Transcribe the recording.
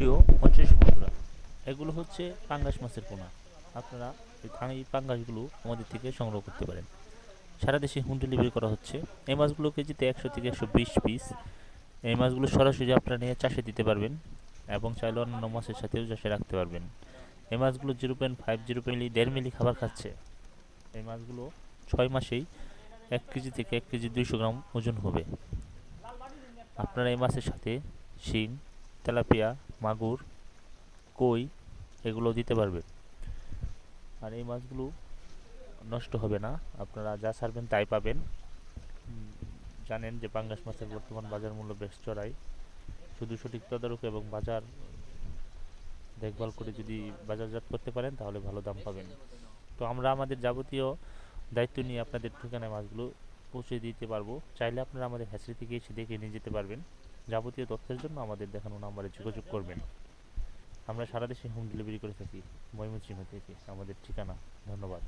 সুপ্রিয় মৎস্যজীবী বন্ধুরা, এগুলো হচ্ছে পাঙ্গাস মাছের পোনা। আপনারা এই পাঙ্গাসগুলো আমাদের থেকে সংগ্রহ করতে পারেন। সারা দেশে হোম ডেলিভারি করা হচ্ছে। এই মাছগুলো কেজিতে একশো থেকে একশো বিশ পিস। এই মাছগুলো সরাসরি আপনারা নিয়ে চাষে দিতে পারবেন এবং চাইলে অন্যান্য মাছের সাথেও চাষে রাখতে পারবেন। এই মাছগুলো zero point five, zero milli দেড় মিলি খাবার খাচ্ছে। এই মাছগুলো ছয় মাসেই এক কেজি থেকে এক কেজি দুইশো গ্রাম ওজন হবে। আপনারা এই মাছের সাথে শিং তেলাপিয়া, মাগুর, কই এগুলো দিতে পারবেন আর এই মাছগুলো নষ্ট হবে না। আপনারা যা ছাড়বেন তাই পাবেন। জানেন যে পাঙ্গাস মাছের বর্তমান বাজার মূল্য বেশ চড়াই। শুধু সঠিক তদারক এবং বাজার দেখভাল করে যদি বাজারজাত করতে পারেন, তাহলে ভালো দাম পাবেন। তো আমরা আমাদের যাবতীয় দায়িত্ব নিয়ে আপনাদের ঠিকানায় মাছগুলো পৌঁছে দিতে পারব। চাইলে আপনারা আমাদের হ্যাচারি থেকে এসে দেখে নিয়ে যেতে পারবেন। যাবতীয় তথ্যের জন্য আমাদের দেখানো নাম্বারে যোগাযোগ করবেন। আমরা সারা দেশে হোম ডেলিভারি করে থাকি, ময়মনসিংহ থেকে। আমাদের ঠিকানা, ধন্যবাদ।